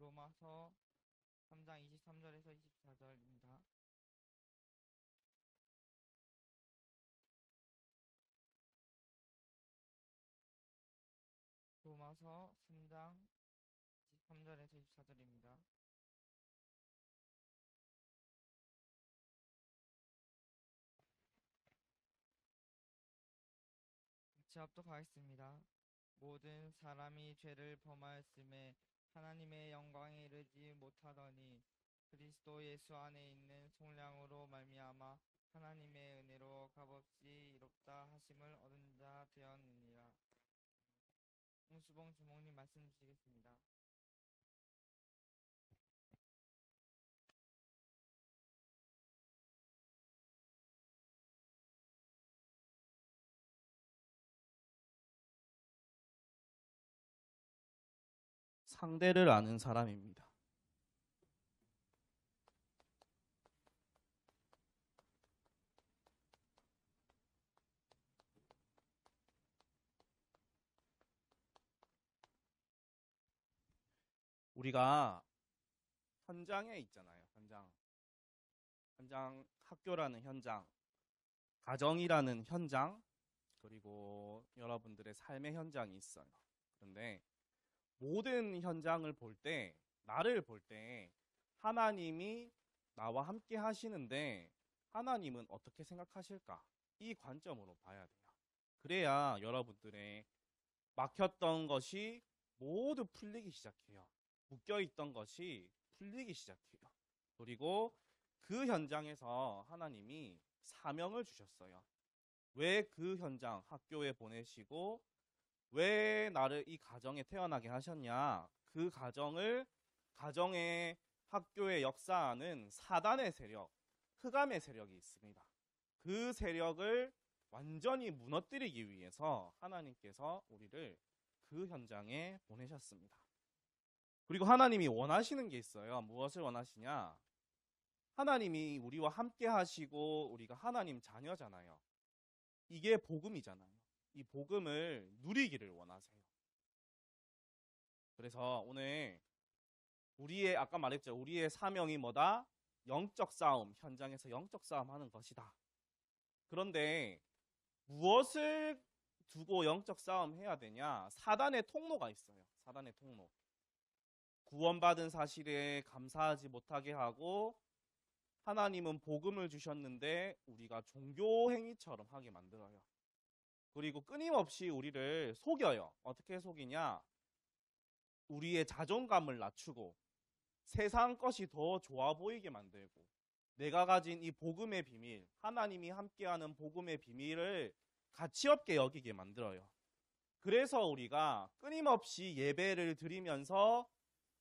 로마서 3장 23절에서 24절입니다. 로마서 3장 23절에서 24절입니다. 같이 합독하겠습니다. 모든 사람이 죄를 범하였음에 하나님의 영광에 이르지 못하더니 그리스도 예수 안에 있는 속량으로 말미암아 하나님의 은혜로 값없이 이롭다 하심을 얻은 자 되었느니라. 홍수봉 주목님 말씀 주시겠습니다. 상대를 아는 사람입니다. 우리가 현장에 있잖아요. 현장. 현장, 학교라는 현장, 가정이라는 현장, 그리고 여러분들의 삶의 현장이 있어요. 그런데 모든 현장을 볼 때, 나를 볼 때, 하나님이 나와 함께 하시는데, 하나님은 어떻게 생각하실까? 이 관점으로 봐야 돼요. 그래야 여러분들의 막혔던 것이 모두 풀리기 시작해요. 묶여있던 것이 풀리기 시작해요. 그리고 그 현장에서 하나님이 사명을 주셨어요. 왜 그 현장 학교에 보내시고 왜 나를 이 가정에 태어나게 하셨냐? 그 가정을 가정의 학교의 역사하는 사단의 세력, 흑암의 세력이 있습니다. 그 세력을 완전히 무너뜨리기 위해서 하나님께서 우리를 그 현장에 보내셨습니다. 그리고 하나님이 원하시는 게 있어요. 무엇을 원하시냐? 하나님이 우리와 함께 하시고 우리가 하나님 자녀잖아요. 이게 복음이잖아요. 이 복음을 누리기를 원하세요. 그래서 오늘 우리의 아까 말했죠. 우리의 사명이 뭐다? 영적 싸움, 현장에서 영적 싸움 하는 것이다. 그런데 무엇을 두고 영적 싸움 해야 되냐? 사단의 통로가 있어요. 사단의 통로. 구원받은 사실에 감사하지 못하게 하고 하나님은 복음을 주셨는데 우리가 종교 행위처럼 하게 만들어요. 그리고 끊임없이 우리를 속여요. 어떻게 속이냐? 우리의 자존감을 낮추고 세상 것이 더 좋아 보이게 만들고 내가 가진 이 복음의 비밀, 하나님이 함께하는 복음의 비밀을 가치 없게 여기게 만들어요. 그래서 우리가 끊임없이 예배를 드리면서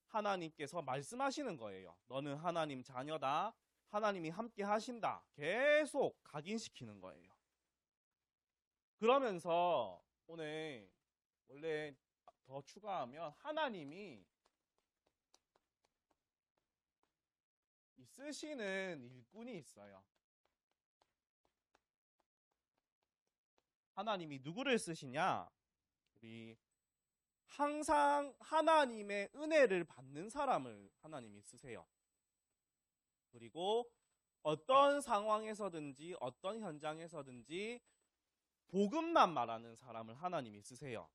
하나님께서 말씀하시는 거예요. 너는 하나님 자녀다. 하나님이 함께 하신다. 계속 각인시키는 거예요. 그러면서 오늘 원래 더 추가하면 하나님이 이 쓰시는 일꾼이 있어요. 하나님이 누구를 쓰시냐? 우리 항상 하나님의 은혜를 받는 사람을 하나님이 쓰세요. 그리고 어떤 상황에서든지 어떤 현장에서든지 복음만 말하는 사람을 하나님이 쓰세요.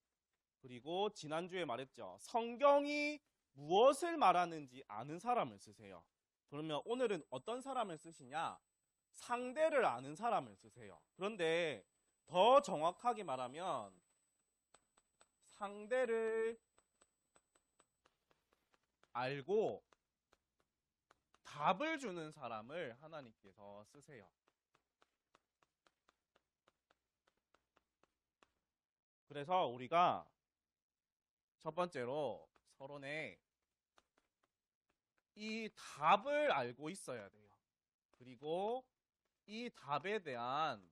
그리고 지난주에 말했죠. 성경이 무엇을 말하는지 아는 사람을 쓰세요. 그러면 오늘은 어떤 사람을 쓰시냐? 상대를 아는 사람을 쓰세요. 그런데 더 정확하게 말하면 상대를 알고 답을 주는 사람을 하나님께서 쓰세요. 그래서 우리가 첫 번째로 서론에 이 답을 알고 있어야 돼요. 그리고 이 답에 대한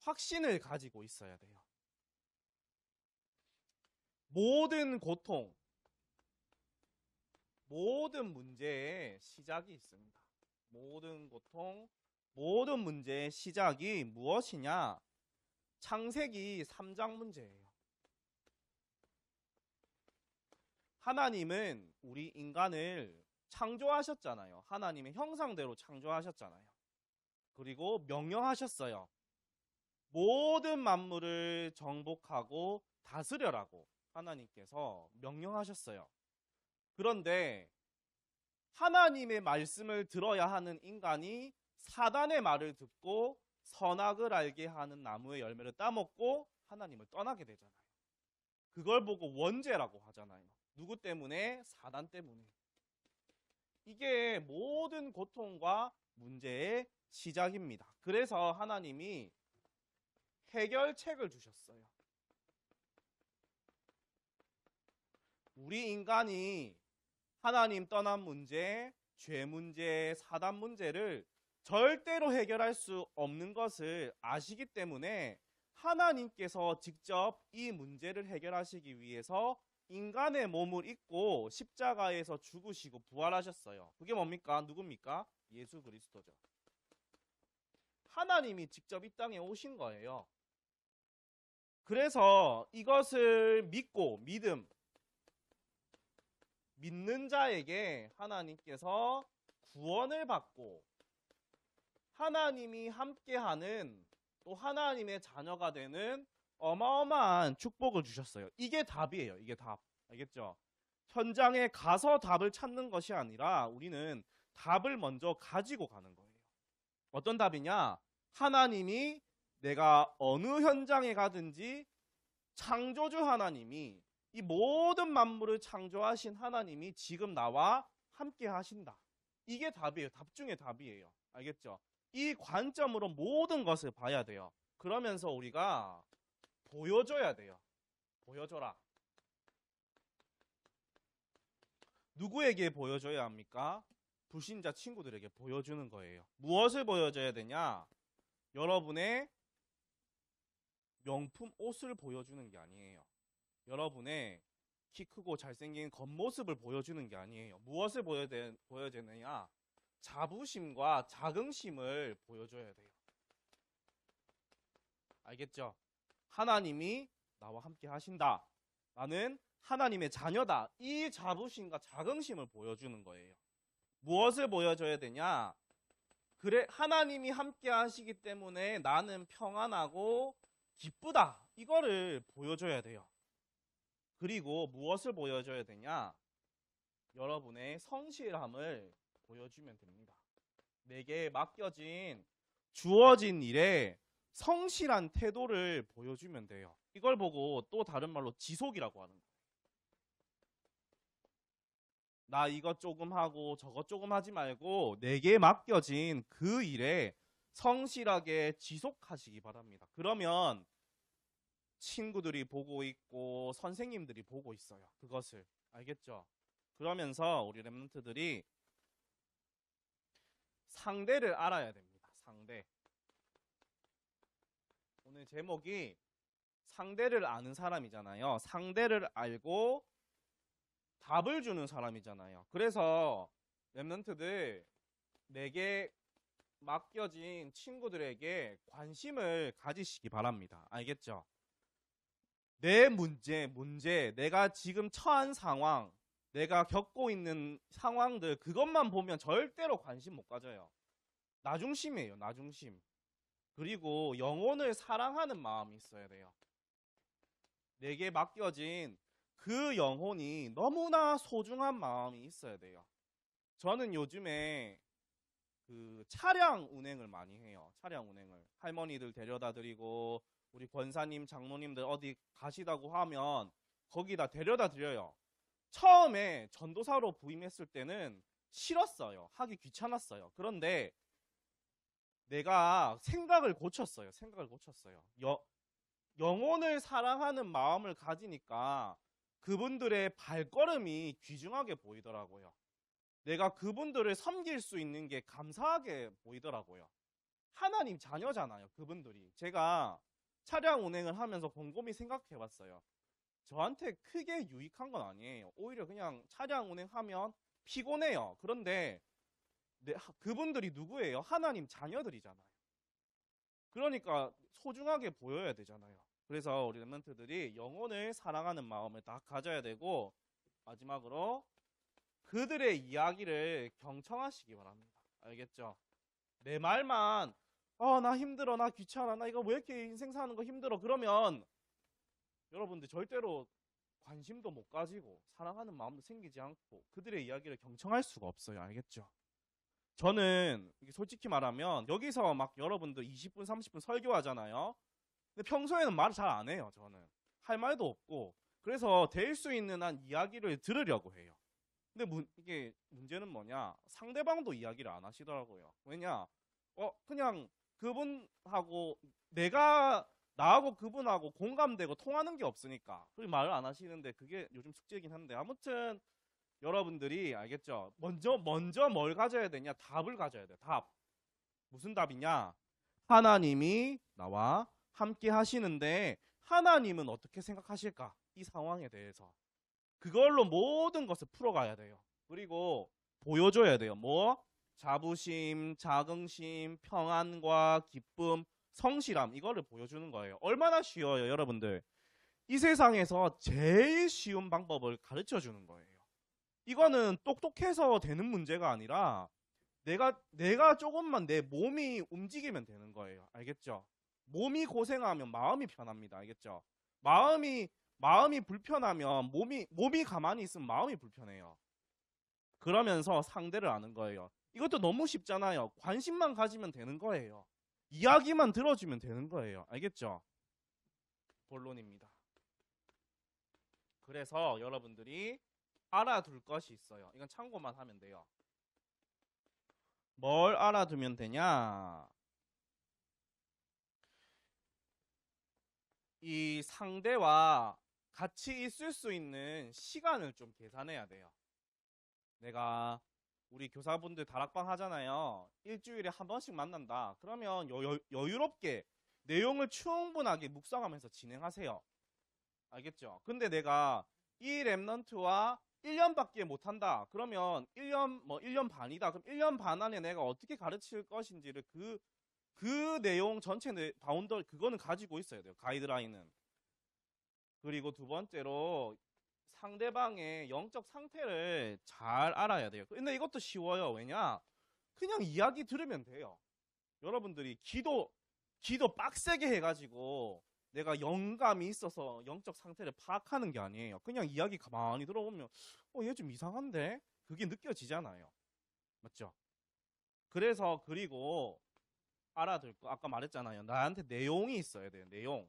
확신을 가지고 있어야 돼요. 모든 고통, 모든 문제의 시작이 있습니다. 모든 고통, 모든 문제의 시작이 무엇이냐? 창세기 3장 문제예요. 하나님은 우리 인간을 창조하셨잖아요. 하나님의 형상대로 창조하셨잖아요. 그리고 명령하셨어요. 모든 만물을 정복하고 다스려라고 하나님께서 명령하셨어요. 그런데 하나님의 말씀을 들어야 하는 인간이 사단의 말을 듣고 선악을 알게 하는 나무의 열매를 따먹고 하나님을 떠나게 되잖아요. 그걸 보고 원죄라고 하잖아요. 누구 때문에? 사단 때문에. 이게 모든 고통과 문제의 시작입니다. 그래서 하나님이 해결책을 주셨어요. 우리 인간이 하나님 떠난 문제, 죄 문제, 사단 문제를 절대로 해결할 수 없는 것을 아시기 때문에 하나님께서 직접 이 문제를 해결하시기 위해서 인간의 몸을 입고 십자가에서 죽으시고 부활하셨어요. 그게 뭡니까? 누굽니까? 예수 그리스도죠. 하나님이 직접 이 땅에 오신 거예요. 그래서 이것을 믿고 믿음 믿는 자에게 하나님께서 구원을 받고 하나님이 함께하는 또 하나님의 자녀가 되는 어마어마한 축복을 주셨어요. 이게 답이에요. 이게 답. 알겠죠? 현장에 가서 답을 찾는 것이 아니라 우리는 답을 먼저 가지고 가는 거예요. 어떤 답이냐? 하나님이 내가 어느 현장에 가든지 창조주 하나님이 이 모든 만물을 창조하신 하나님이 지금 나와 함께 하신다. 이게 답이에요. 답 중에 답이에요. 알겠죠? 이 관점으로 모든 것을 봐야 돼요. 그러면서 우리가 보여줘야 돼요. 보여줘라. 누구에게 보여줘야 합니까? 불신자 친구들에게 보여주는 거예요. 무엇을 보여줘야 되냐? 여러분의 명품 옷을 보여주는 게 아니에요. 여러분의 키 크고 잘생긴 겉모습을 보여주는 게 아니에요. 무엇을 보여야 보여주느냐? 자부심과 자긍심을 보여줘야 돼요. 알겠죠? 하나님이 나와 함께 하신다. 나는 하나님의 자녀다. 이 자부심과 자긍심을 보여주는 거예요. 무엇을 보여줘야 되냐? 그래, 하나님이 함께 하시기 때문에 나는 평안하고 기쁘다. 이거를 보여줘야 돼요. 그리고 무엇을 보여줘야 되냐? 여러분의 성실함을 보여주면 됩니다. 내게 맡겨진 주어진 일에 성실한 태도를 보여주면 돼요. 이걸 보고 또 다른 말로 지속이라고 하는 거예요. 나 이것 조금 하고 저것 조금 하지 말고 내게 맡겨진 그 일에 성실하게 지속하시기 바랍니다. 그러면 친구들이 보고 있고 선생님들이 보고 있어요. 그것을 알겠죠? 그러면서 우리 랩런트들이 상대를 알아야 됩니다. 상대. 오늘 제목이 상대를 아는 사람이잖아요. 상대를 알고 답을 주는 사람이잖아요. 그래서 랩런트들 내게 맡겨진 친구들에게 관심을 가지시기 바랍니다. 알겠죠? 내 문제, 문제, 내가 지금 처한 상황, 내가 겪고 있는 상황들, 그것만 보면 절대로 관심 못 가져요. 나중심이에요, 나중심. 그리고 영혼을 사랑하는 마음이 있어야 돼요. 내게 맡겨진 그 영혼이 너무나 소중한 마음이 있어야 돼요. 저는 요즘에 그 차량 운행을 많이 해요. 차량 운행을. 할머니들 데려다 드리고, 우리 권사님, 장로님들 어디 가시다고 하면 거기다 데려다 드려요. 처음에 전도사로 부임했을 때는 싫었어요. 하기 귀찮았어요. 그런데 내가 생각을 고쳤어요. 생각을 고쳤어요. 여, 영혼을 사랑하는 마음을 가지니까 그분들의 발걸음이 귀중하게 보이더라고요. 내가 그분들을 섬길 수 있는 게 감사하게 보이더라고요. 하나님 자녀잖아요, 그분들이. 제가 차량 운행을 하면서 곰곰이 생각해 봤어요. 저한테 크게 유익한 건 아니에요. 오히려 그냥 차량 운행하면 피곤해요. 그런데 네, 그분들이 누구예요? 하나님 자녀들이잖아요. 그러니까 소중하게 보여야 되잖아요. 그래서 우리 랩런트들이 영혼을 사랑하는 마음을 다 가져야 되고 마지막으로 그들의 이야기를 경청하시기 바랍니다. 알겠죠? 내 말만 아, 나 힘들어, 나 귀찮아, 나 이거 왜 이렇게 인생 사는 거 힘들어. 그러면 여러분들 절대로 관심도 못 가지고 사랑하는 마음도 생기지 않고 그들의 이야기를 경청할 수가 없어요. 알겠죠? 저는 솔직히 말하면 여기서 막 여러분들 20분, 30분 설교하잖아요. 근데 평소에는 말을 잘 안 해요. 저는 할 말도 없고 그래서 될 수 있는 한 이야기를 들으려고 해요. 근데 문- 이게 문제는 뭐냐? 상대방도 이야기를 안 하시더라고요. 왜냐? 어 그냥 그분하고 내가 나하고 그분하고 공감되고 통하는 게 없으니까 그리고 말을 안 하시는데 그게 요즘 숙제이긴 한데 아무튼 여러분들이 알겠죠? 먼저 먼저 뭘 가져야 되냐? 답을 가져야 돼. 답. 무슨 답이냐? 하나님이 나와 함께 하시는데 하나님은 어떻게 생각하실까? 이 상황에 대해서. 그걸로 모든 것을 풀어가야 돼요. 그리고 보여줘야 돼요. 뭐? 자부심, 자긍심, 평안과 기쁨, 성실함 이거를 보여주는 거예요. 얼마나 쉬워요, 여러분들. 이 세상에서 제일 쉬운 방법을 가르쳐 주는 거예요. 이거는 똑똑해서 되는 문제가 아니라 내가 내가 조금만 내 몸이 움직이면 되는 거예요. 알겠죠? 몸이 고생하면 마음이 편합니다. 알겠죠? 마음이 마음이 불편하면 몸이 몸이 가만히 있으면 마음이 불편해요. 그러면서 상대를 아는 거예요. 이것도 너무 쉽잖아요. 관심만 가지면 되는 거예요. 이야기만 들어주면 되는 거예요. 알겠죠? 본론입니다. 그래서 여러분들이 알아둘 것이 있어요. 이건 참고만 하면 돼요. 뭘 알아두면 되냐? 이 상대와 같이 있을 수 있는 시간을 좀 계산해야 돼요. 내가 우리 교사분들 다락방 하잖아요. 일주일에 한 번씩 만난다. 그러면 여, 유롭게 내용을 충분하게 묵상하면서 진행하세요. 알겠죠? 근데 내가 이 랩넌트와 1년밖에 못 한다. 그러면 1년 뭐 1년 반이다. 그럼 1년 반 안에 내가 어떻게 가르칠 것인지를 그 그 내용 전체 내 바운더 그거는 가지고 있어야 돼요. 가이드라인은. 그리고 두 번째로 상대방의 영적 상태를 잘 알아야 돼요. 근데 이것도 쉬워요. 왜냐? 그냥 이야기 들으면 돼요. 여러분들이 기도 기도 빡세게 해가지고 내가 영감이 있어서 영적 상태를 파악하는 게 아니에요. 그냥 이야기 가만히 들어보면 어, 얘 좀 이상한데? 그게 느껴지잖아요. 맞죠? 그래서 그리고 알아둘 거 아까 말했잖아요. 나한테 내용이 있어야 돼요. 내용.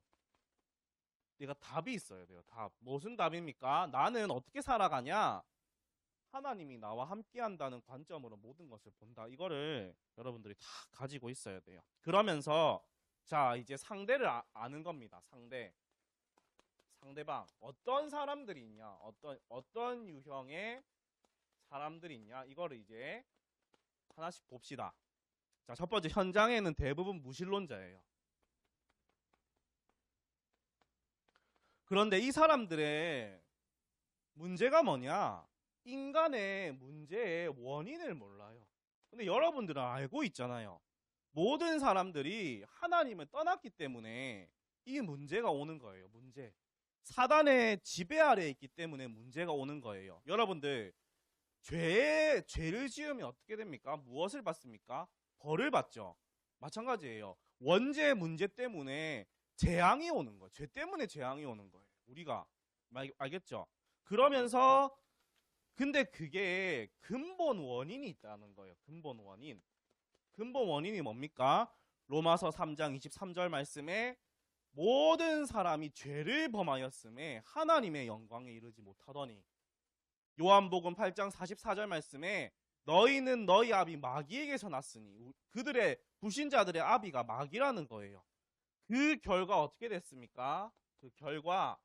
내가 답이 있어야 돼요. 답. 무슨 답입니까? 나는 어떻게 살아가냐? 하나님이 나와 함께 한다는 관점으로 모든 것을 본다. 이거를 여러분들이 다 가지고 있어야 돼요. 그러면서 자, 이제 상대를 아, 아는 겁니다. 상대. 상대방. 어떤 사람들이 있냐? 어떤 어떤 유형의 사람들이 있냐? 이거를 이제 하나씩 봅시다. 자, 첫 번째 현장에는 대부분 무신론자예요. 그런데 이 사람들의 문제가 뭐냐? 인간의 문제의 원인을 몰라요. 근데 여러분들은 알고 있잖아요. 모든 사람들이 하나님을 떠났기 때문에 이 문제가 오는 거예요. 문제. 사단의 지배 아래에 있기 때문에 문제가 오는 거예요. 여러분들 죄 죄를 지으면 어떻게 됩니까? 무엇을 받습니까? 벌을 받죠. 마찬가지예요. 원죄 문제 때문에 재앙이 오는 거예요. 죄 때문에 재앙이 오는 거예요. 우리가 말- 알겠죠? 그러면서 근데 그게 근본 원인이 있다는 거예요. 근본 원인. 근본 원인이 뭡니까? 로마서 3장 23절 말씀에 모든 사람이 죄를 범하였음에 하나님의 영광에 이르지 못하더니 요한복음 8장 44절 말씀에 너희는 너희 아비 마귀에게서 났으니 우- 그들의 불신자들의 아비가 마귀라는 거예요. 그 결과 어떻게 됐습니까? 그 결과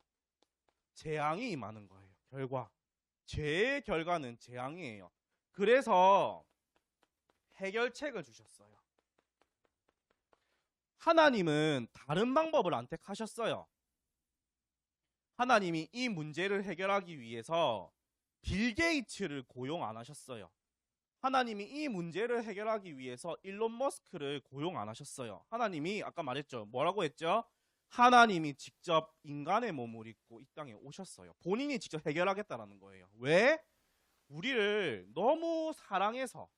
재앙이 임하는 거예요. 결과 죄의 결과는 재앙이에요. 그래서 해결책을 주셨어요. 하나님은 다른 방법을 안 택하셨어요. 하나님이 이 문제를 해결하기 위해서 빌 게이츠를 고용 안 하셨어요. 하나님이 이 문제를 해결하기 위해서 일론 머스크를 고용 안 하셨어요. 하나님이 아까 말했죠. 뭐라고 했죠? 하나님이 직접 인간의 몸을 입고 이 땅에 오셨어요. 본인이 직접 해결하겠다라는 거예요. 왜? 우리를 너무 사랑해서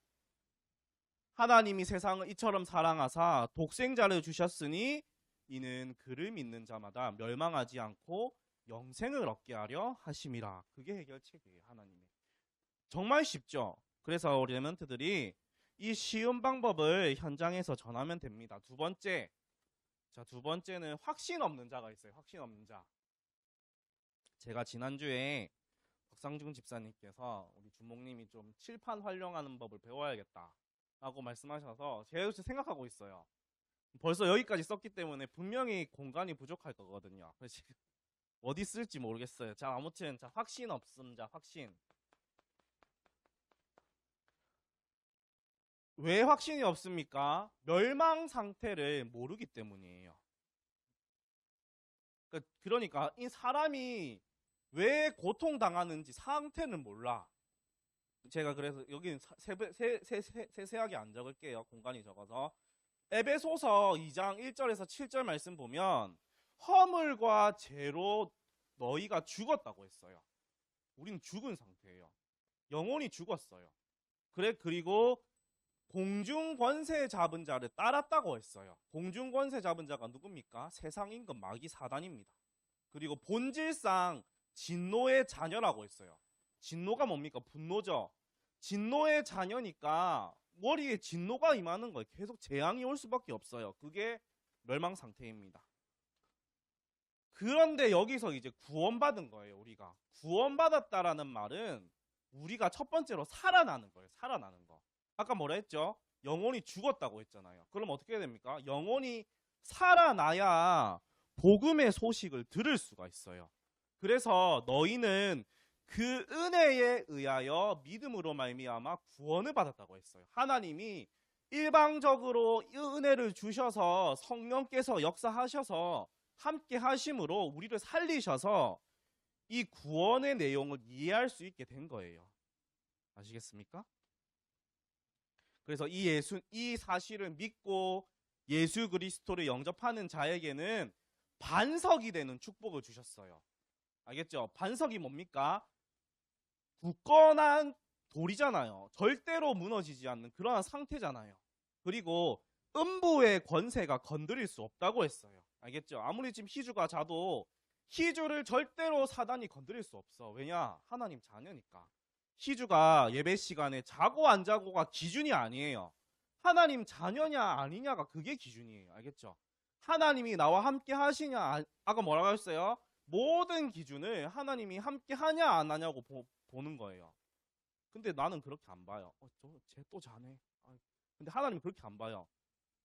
하나님이 세상을 이처럼 사랑하사 독생자를 주셨으니 이는 그를 믿는 자마다 멸망하지 않고 영생을 얻게 하려 하심이라. 그게 해결책이에요, 하나님의. 정말 쉽죠. 그래서 우리 레멘트들이 이 쉬운 방법을 현장에서 전하면 됩니다. 두 번째, 자, 두 번째는 확신 없는 자가 있어요. 확신 없는 자. 제가 지난주에 박상중 집사님께서 우리 주목님이 좀 칠판 활용하는 법을 배워야겠다. 라고 말씀하셔서 제가 생각하고 있어요. 벌써 여기까지 썼기 때문에 분명히 공간이 부족할 거거든요. 그래서 어디 쓸지 모르겠어요. 자, 아무튼 자, 확신 없음 자, 확신. 왜 확신이 없습니까? 멸망 상태를 모르기 때문이에요. 그- 그러니까 이 사람이 왜 고통당하는지 상태는 몰라. 제가 그래서 여기는 사- 세부- 세- 세- 세- 세세하게 안 적을게요. 공간이 적어서. 에베소서 2장 1절에서 7절 말씀 보면 허물과 죄로 너희가 죽었다고 했어요. 우리는 죽은 상태예요. 영혼이 죽었어요. 그래 그리고 공중 권세 잡은 자를 따랐다고 했어요. 공중 권세 잡은 자가 누굽니까? 세상 임금 마귀 사단입니다. 그리고 본질상 진노의 자녀라고 했어요. 진노가 뭡니까? 분노죠. 진노의 자녀니까 머리에 진노가 임하는 거예요. 계속 재앙이 올 수밖에 없어요. 그게 멸망 상태입니다. 그런데 여기서 이제 구원받은 거예요, 우리가. 구원받았다라는 말은 우리가 첫 번째로 살아나는 거예요. 살아나는 거. 아까 뭐라 했죠? 영혼이 죽었다고 했잖아요. 그럼 어떻게 됩니까? 영혼이 살아나야 복음의 소식을 들을 수가 있어요. 그래서 너희는 그 은혜에 의하여 믿음으로 말미암아 구원을 받았다고 했어요. 하나님이 일방적으로 이 은혜를 주셔서 성령께서 역사하셔서 함께 하심으로 우리를 살리셔서 이 구원의 내용을 이해할 수 있게 된 거예요. 아시겠습니까? 그래서 이 예수 이 사실을 믿고 예수 그리스도를 영접하는 자에게는 반석이 되는 축복을 주셨어요. 알겠죠? 반석이 뭡니까? 굳건한 돌이잖아요. 절대로 무너지지 않는 그러한 상태잖아요. 그리고 음부의 권세가 건드릴 수 없다고 했어요. 알겠죠? 아무리 지금 희주가 자도 희주를 절대로 사단이 건드릴 수 없어. 왜냐? 하나님 자녀니까. 희주가 예배 시간에 자고 안 자고가 기준이 아니에요. 하나님 자녀냐 아니냐가 그게 기준이에요. 알겠죠? 하나님이 나와 함께 하시냐 아- 아까 뭐라고 했어요? 모든 기준을 하나님이 함께 하냐 안 하냐고 보, 는 거예요. 근데 나는 그렇게 안 봐요. 어, 저쟤또 자네. 아, 근데 하나님 그렇게 안 봐요.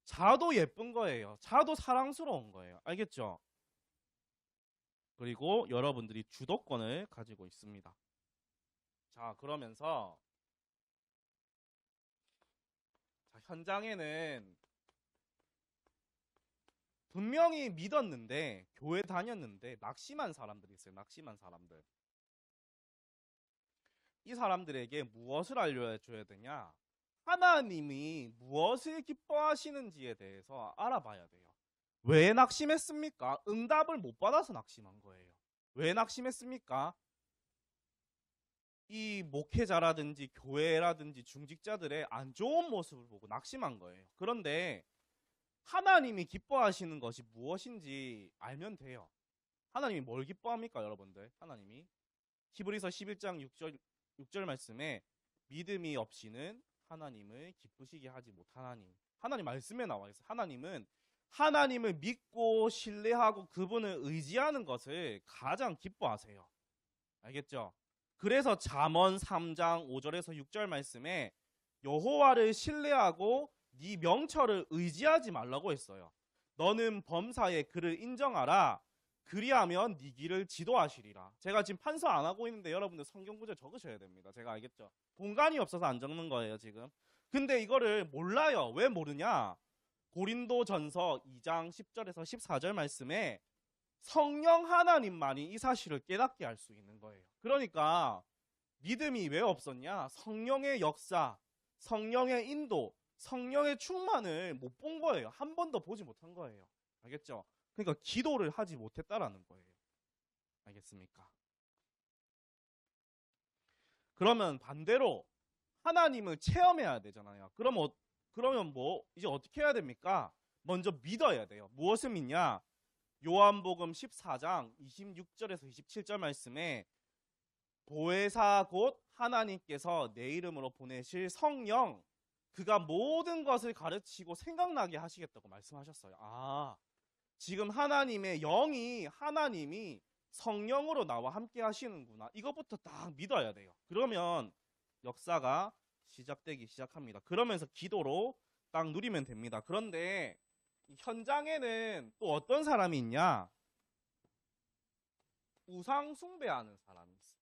자도 예쁜 거예요. 자도 사랑스러운 거예요. 알겠죠? 그리고 여러분들이 주도권을 가지고 있습니다. 자, 그러면서 자, 현장에는 분명히 믿었는데 교회 다녔는데 낙심한 사람들이 있어요. 낙심한 사람들. 이 사람들에게 무엇을 알려줘야 되냐? 하나님이 무엇을 기뻐하시는지에 대해서 알아봐야 돼요. 왜 낙심했습니까? 응답을 못 받아서 낙심한 거예요. 왜 낙심했습니까? 이 목회자라든지 교회라든지 중직자들의 안 좋은 모습을 보고 낙심한 거예요. 그런데 하나님이 기뻐하시는 것이 무엇인지 알면 돼요. 하나님이 뭘 기뻐합니까, 여러분들? 하나님이 히브리서 11장 6절 6절 말씀에 믿음이 없이는 하나님을 기쁘시게 하지 못하나니. 하나님 말씀에 나와 있어요. 하나님은 하나님을 믿고 신뢰하고 그분을 의지하는 것을 가장 기뻐하세요. 알겠죠? 그래서 잠언 3장 5절에서 6절 말씀에 여호와를 신뢰하고 네 명철을 의지하지 말라고 했어요. 너는 범사에 그를 인정하라. 그리하면 네 길을 지도하시리라. 제가 지금 판서 안 하고 있는데 여러분들 성경 구절 적으셔야 됩니다. 제가 알겠죠? 공간이 없어서 안 적는 거예요, 지금. 근데 이거를 몰라요. 왜 모르냐? 고린도 전서 2장 10절에서 14절 말씀에 성령 하나님만이 이 사실을 깨닫게 할 수 있는 거예요. 그러니까 믿음이 왜 없었냐? 성령의 역사, 성령의 인도, 성령의 충만을 못 본 거예요. 한 번도 보지 못한 거예요. 알겠죠? 그러니까 기도를 하지 못했다라는 거예요. 알겠습니까? 그러면 반대로 하나님을 체험해야 되잖아요. 그럼 어, 그러면 뭐 이제 어떻게 해야 됩니까? 먼저 믿어야 돼요. 무엇을 믿냐? 요한복음 14장 26절에서 27절 말씀에 보혜사 곧 하나님께서 내 이름으로 보내실 성령 그가 모든 것을 가르치고 생각나게 하시겠다고 말씀하셨어요. 아, 지금 하나님의 영이 하나님이 성령으로 나와 함께 하시는구나. 이것부터 딱 믿어야 돼요. 그러면 역사가 시작되기 시작합니다. 그러면서 기도로 딱 누리면 됩니다. 그런데 이 현장에는 또 어떤 사람이 있냐? 우상 숭배하는 사람이 있어요.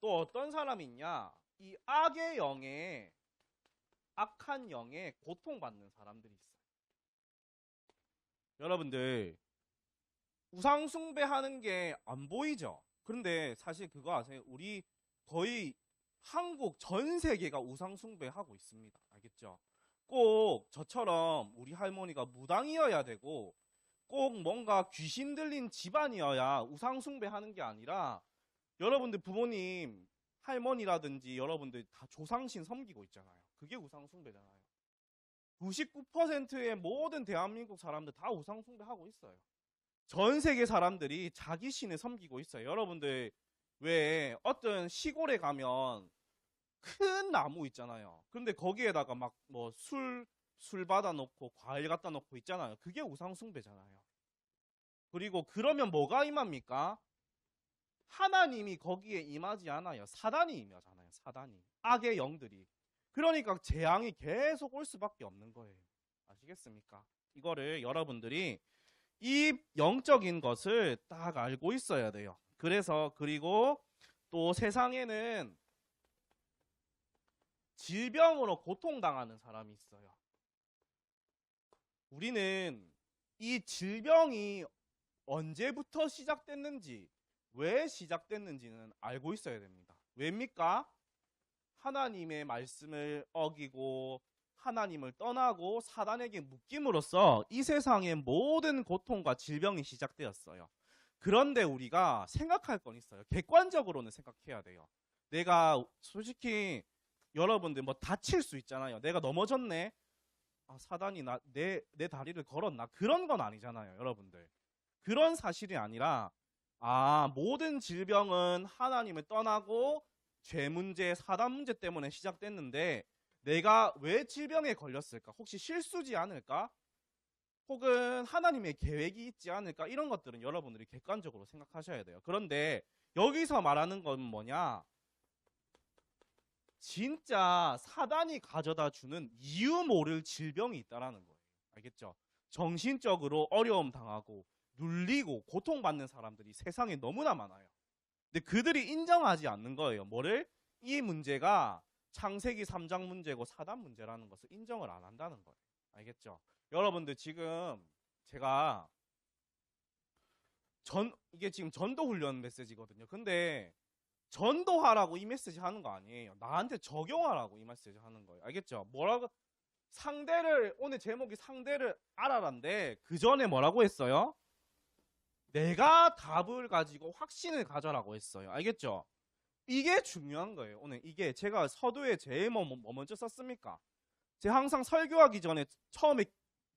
또 어떤 사람이 있냐? 이 악의 영에 악한 영에 고통받는 사람들이 있어요. 여러분들 우상 숭배하는 게 안 보이죠? 그런데 사실 그거 아세요? 우리 거의 한국 전 세계가 우상 숭배하고 있습니다. 알겠죠? 꼭 저처럼 우리 할머니가 무당이어야 되고 꼭 뭔가 귀신 들린 집안이어야 우상 숭배하는 게 아니라 여러분들 부모님 할머니라든지 여러분들 다 조상신 섬기고 있잖아요. 그게 우상 숭배잖아요. 99%의 모든 대한민국 사람들 다 우상 숭배하고 있어요. 전 세계 사람들이 자기 신을 섬기고 있어요. 여러분들 왜 어떤 시골에 가면 큰 나무 있잖아요. 근데 거기에다가 막 뭐 술, 술 받아 놓고 과일 갖다 놓고 있잖아요. 그게 우상숭배잖아요. 그리고 그러면 뭐가 임합니까? 하나님이 거기에 임하지 않아요. 사단이 임하잖아요. 사단이. 악의 영들이. 그러니까 재앙이 계속 올 수밖에 없는 거예요. 아시겠습니까? 이거를 여러분들이 이 영적인 것을 딱 알고 있어야 돼요. 그래서 그리고 또 세상에는 질병으로 고통당하는 사람이 있어요. 우리는 이 질병이 언제부터 시작됐는지, 왜 시작됐는지는 알고 있어야 됩니다. 왜입니까? 하나님의 말씀을 어기고 하나님을 떠나고 사단에게 묶임으로써 이 세상의 모든 고통과 질병이 시작되었어요. 그런데 우리가 생각할 건 있어요. 객관적으로는 생각해야 돼요. 내가 솔직히 여러분들 뭐 다칠 수 있잖아요. 내가 넘어졌네. 아, 사단이 나, 내, 내 다리를 걸었나? 그런 건 아니잖아요, 여러분들. 그런 사실이 아니라, 아, 모든 질병은 하나님을 떠나고 죄 문제, 사단 문제 때문에 시작됐는데, 내가 왜 질병에 걸렸을까? 혹시 실수지 않을까? 혹은 하나님의 계획이 있지 않을까? 이런 것들은 여러분들이 객관적으로 생각하셔야 돼요. 그런데 여기서 말하는 건 뭐냐? 진짜 사단이 가져다 주는 이유 모를 질병이 있다라는 거예요. 알겠죠? 정신적으로 어려움 당하고 눌리고 고통받는 사람들이 세상에 너무나 많아요. 근데 그들이 인정하지 않는 거예요. 뭐를? 이 문제가 창세기 3장 문제고 사단 문제라는 것을 인정을 안 한다는 거예요. 알겠죠? 여러분들 지금 제가 전 이게 지금 전도 훈련 메시지거든요. 근데 전도하라고 이 메시지 하는 거 아니에요. 나한테 적용하라고 이 메시지 하는 거예요. 알겠죠? 뭐라고 상대를 오늘 제목이 상대를 알아란데 그 전에 뭐라고 했어요? 내가 답을 가지고 확신을 가져라고 했어요. 알겠죠? 이게 중요한 거예요. 오늘 이게 제가 서두에 제일 뭐, 뭐 먼저 썼습니까? 제가 항상 설교하기 전에 처음에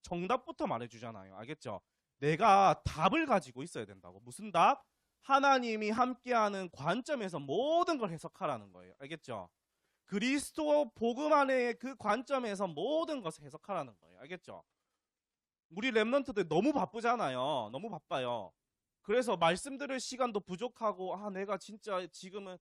정답부터 말해주잖아요. 알겠죠? 내가 답을 가지고 있어야 된다고. 무슨 답? 하나님이 함께하는 관점에서 모든 걸 해석하라는 거예요. 알겠죠? 그리스도 복음 안에 그 관점에서 모든 것을 해석하라는 거예요. 알겠죠? 우리 랩런트들 너무 바쁘잖아요. 너무 바빠요. 그래서 말씀 들을 시간도 부족하고 아 내가 진짜 지금은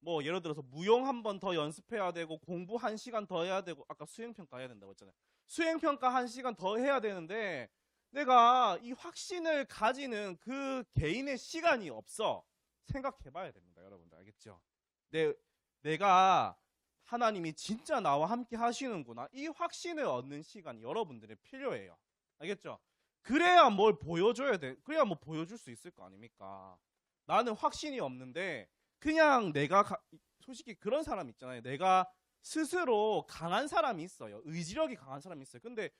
뭐 예를 들어서 무용 한 번 더 연습해야 되고 공부 한 시간 더 해야 되고 아까 수행 평가 해야 된다고 했잖아요. 수행 평가 한 시간 더 해야 되는데 내가 이 확신을 가지는 그 개인의 시간이 없어. 생각해 봐야 됩니다. 여러분들 알겠죠? 내 내가 하나님이 진짜 나와 함께 하시는구나. 이 확신을 얻는 시간이 여러분들의 필요해요. 알겠죠? 그래야 뭘 보여줘야 돼. 그래야 뭐 보여줄 수 있을 거 아닙니까? 나는 확신이 없는데 그냥 내가 가- 솔직히 그런 사람 있잖아요. 내가 스스로 강한 사람이 있어요. 의지력이 강한 사람이 있어요. 근데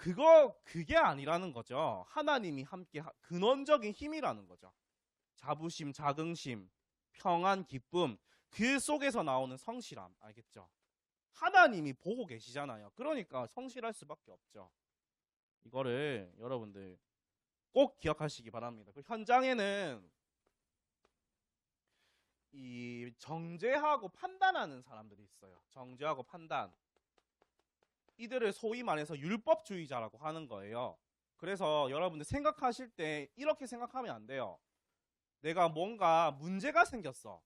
그거 그게 아니라는 거죠. 하나님이 함께 하- 근원적인 힘이라는 거죠. 자부심, 자긍심, 평안, 기쁨 그 속에서 나오는 성실함 알겠죠? 하나님이 보고 계시잖아요. 그러니까 성실할 수밖에 없죠. 이거를 여러분들 꼭 기억하시기 바랍니다. 그 현장에는 이 정죄하고 판단하는 사람들이 있어요. 정죄하고 판단. 이들을 소위 말해서 율법주의자라고 하는 거예요. 그래서 여러분들 생각하실 때 이렇게 생각하면 안 돼요. 내가 뭔가 문제가 생겼어.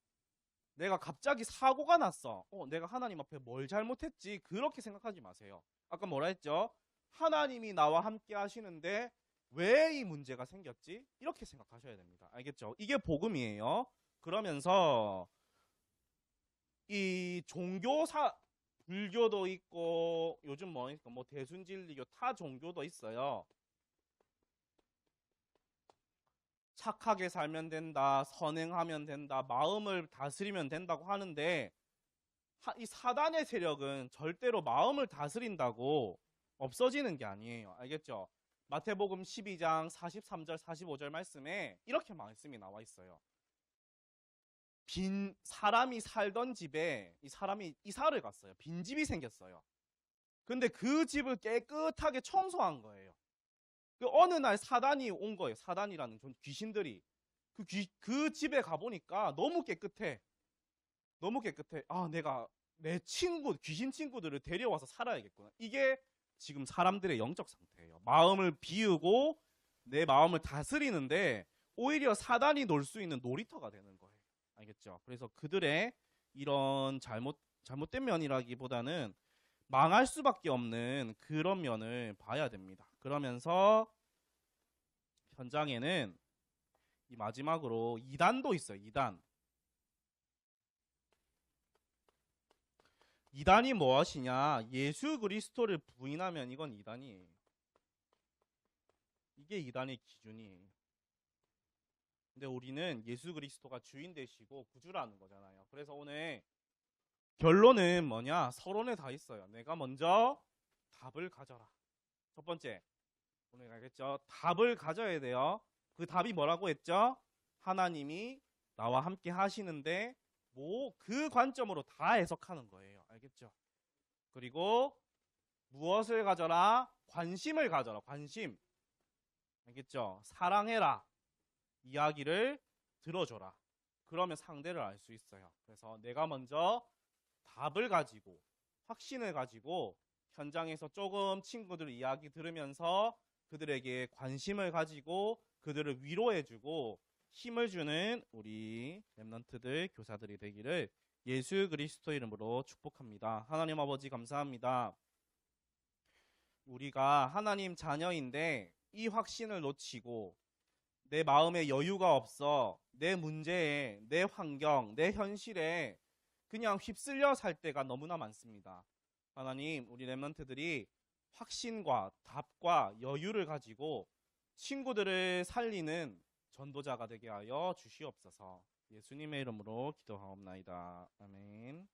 내가 갑자기 사고가 났어. 어, 내가 하나님 앞에 뭘 잘못했지? 그렇게 생각하지 마세요. 아까 뭐라 했죠? 하나님이 나와 함께 하시는데 왜 이 문제가 생겼지? 이렇게 생각하셔야 됩니다. 알겠죠? 이게 복음이에요. 그러면서 이 종교사 불교도 있고 요즘 뭐 있고 뭐 대순진리교 타 종교도 있어요. 착하게 살면 된다, 선행하면 된다, 마음을 다스리면 된다고 하는데 하- 이 사단의 세력은 절대로 마음을 다스린다고 없어지는 게 아니에요. 알겠죠? 마태복음 12장 43절 45절 말씀에 이렇게 말씀이 나와 있어요. 빈 사람이 살던 집에 이 사람이 이사를 갔어요. 빈 집이 생겼어요. 근데 그 집을 깨끗하게 청소한 거예요. 그 어느 날 사단이 온 거예요. 사단이라는 좀 귀신들이 그, 귀, 그 집에 가보니까 너무 깨끗해. 너무 깨끗해. 아, 내가 내 친구, 귀신 친구들을 데려와서 살아야겠구나. 이게 지금 사람들의 영적 상태예요. 마음을 비우고 내 마음을 다스리는데 오히려 사단이 놀 수 있는 놀이터가 되는 거예요. 알겠죠? 그래서 그들의 이런 잘못 잘못된 면이라기보다는 망할 수밖에 없는 그런 면을 봐야 됩니다. 그러면서 현장에는 이 마지막으로 이단도 있어요. 이단. 이단이 무엇이냐? 예수 그리스도를 부인하면 이건 이단이에요. 이게 이단의 기준이에요. 근데 우리는 예수 그리스도가 주인 되시고 구주라는 거잖아요. 그래서 오늘 결론은 뭐냐? 서론에 다 있어요. 내가 먼저 답을 가져라. 첫 번째. 오늘 알겠죠? 답을 가져야 돼요. 그 답이 뭐라고 했죠? 하나님이 나와 함께 하시는데 뭐 그 관점으로 다 해석하는 거예요. 알겠죠? 그리고 무엇을 가져라? 관심을 가져라. 관심. 알겠죠? 사랑해라. 이야기를 들어줘라. 그러면 상대를 알 수 있어요. 그래서 내가 먼저 답을 가지고 확신을 가지고 현장에서 조금 친구들 이야기 들으면서 그들에게 관심을 가지고 그들을 위로해주고 힘을 주는 우리 랩런트들 교사들이 되기를 예수 그리스도 이름으로 축복합니다. 하나님 아버지 감사합니다. 우리가 하나님 자녀인데 이 확신을 놓치고 내 마음에 여유가 없어 내 문제에 내 환경 내 현실에 그냥 휩쓸려 살 때가 너무나 많습니다. 하나님 우리 랩런트들이 확신과 답과 여유를 가지고 친구들을 살리는 전도자가 되게 하여 주시옵소서. 예수님의 이름으로 기도하옵나이다. 아멘.